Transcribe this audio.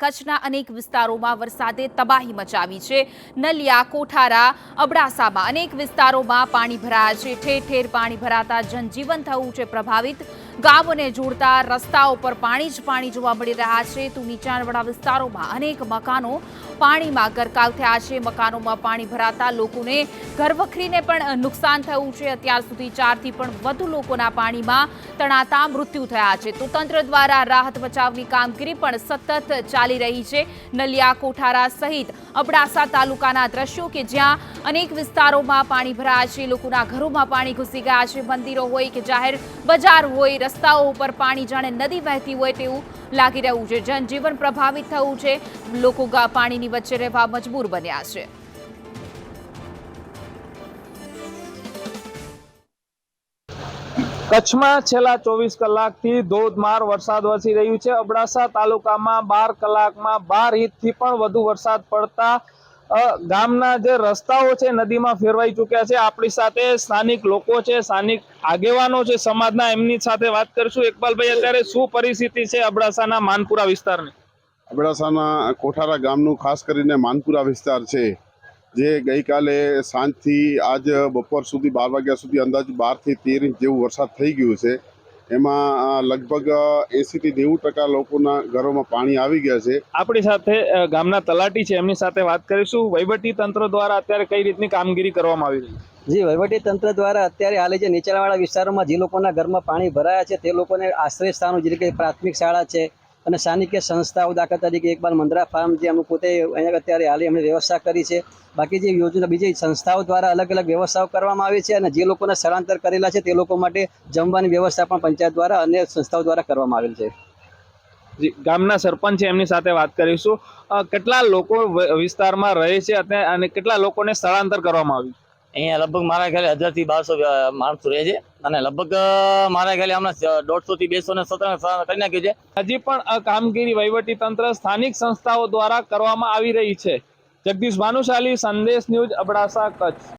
કચ્છના અનેક વિસ્તારોમાં વરસાદે તબાહી મચાવી છે. નલિયા, કોઠારા, અબડાસામાં અનેક વિસ્તારોમાં પાણી ભરાયા છે. ઠેર ઠેર પાણી ભરાતા જનજીવન થયું છે પ્રભાવિત. ગામોને જોડતા રસ્તાઓ પર પાણી જ પાણી જોવા મળી રહ્યા છે. તો નીચાણવાળા વિસ્તારોમાં અનેક મકાનો પાણીમાં ગરકાવ થયા છે. મકાનોમાં પાણી ભરાતા લોકોને ઘરવખરીને પણ નુકસાન થયું છે. અત્યાર સુધી ચારથી પણ વધુ લોકોના પાણીમાં તણાતા મૃત્યુ થયા છે. તો તંત્ર દ્વારા રાહત બચાવની કામગીરી પણ સતત ચાલી રહી છે. નલિયા કોઠારા સહિત અબડાસા તાલુકાના દ્રશ્યો કે જ્યાં અનેક વિસ્તારોમાં પાણી ભરાયા છે. લોકોના ઘરોમાં પાણી ઘૂસી ગયા છે. મંદિરો હોય કે જાહેર બજાર હોય રસ્તાઓ ઉપર પાણી જાણે નદી વહેતી હોય તેવું લાગી રહ્યું છે. જનજીવન પ્રભાવિત થયું છે. લોકો પાણીની વચ્ચે રહેવા મજબૂર બન્યા છે. કચ્છમાં છેલ્લા ચોવીસ કલાકથી ધોધમાર વરસાદ વરસી રહ્યું છે. અબડાસા તાલુકામાં બાર કલાકમાં બાર ઇંચથી પણ વધુ વરસાદ પડતા ગામના જે રસ્તાઓ છે, નદીમાં ફેરવાઈ ચૂક્યા છે. આપણી સાથે સ્થાનિક લોકો છે, સ્થાનિક આગેવાનો છે, સમાજના એમની સાથે વાત કરીશું. ઇકબાલભાઈ, અત્યારે શું પરિસ્થિતિ છે અબડાસાના માનપુરા વિસ્તારની? અબડાસાના કોઠારા ગામનું ખાસ કરીને માનપુરા વિસ્તાર છે, જે ગઈકાલે સાંજથી આજ બપોર સુધી બાર વાગ્યા સુધી અંદાજ બારથી તેર ઇંચ જેવું વરસાદ થઈ ગયું છે. એમાં લગભગ એંસીથી નેવું ટકા લોકોના ઘરોમાં પાણી આવી ગયા છે. આપણી સાથે ગામના તલાટી છે એમની સાથે વાત કરીશું. વહીવટી તંત્ર દ્વારા અત્યારે કઈ રીતની કામગીરી કરવામાં આવી રહી છે? જી વહીવટી તંત્ર દ્વારા અત્યારે હાલે જે નીચાણવાળા વિસ્તારોમાં જે લોકોના ઘરમાં પાણી ભરાયા છે તે લોકોને આશ્રય સ્થાનો જે કે પ્રાથમિક શાળા છે અને સ્થાનિક સંસ્થાઓ દાખલા તરીકે એકબાર મંદરા ફાર્મ જે અમે પોતે અહીંયા અત્યારે હાલે અમે વ્યવસ્થા કરી છે. બાકી જે યોજના બીજી સંસ્થાઓ દ્વારા અલગ અલગ વ્યવસ્થાઓ કરવામાં આવી છે અને જે લોકોને સ્થળાંતર કરેલા છે તે લોકો માટે જમવાની વ્યવસ્થા પણ પંચાયત દ્વારા અન્ય સંસ્થાઓ દ્વારા કરવામાં આવેલ છે. જી, ગામના સરપંચ છે એમની સાથે વાત કરીશું. કેટલા લોકો વિસ્તારમાં રહે છે અને અને કેટલા લોકોને સ્થળાંતર કરવામાં આવ્યું? અહીંયા લગભગ મારા ખ્યાલે હજારથી બારસો માણસો રહે છે. અને લગભગ મારા ખ્યાલે હમણાં દોઢસો થી બેસો ને સત્તર કરી નાખ્યું છે. હજી પણ આ કામગીરી વહીવટી તંત્ર સ્થાનિક સંસ્થાઓ દ્વારા કરવામાં આવી રહી છે. જગદીશ ભાનુશાલી, સંદેશ ન્યૂઝ, અબડાસા, કચ્છ.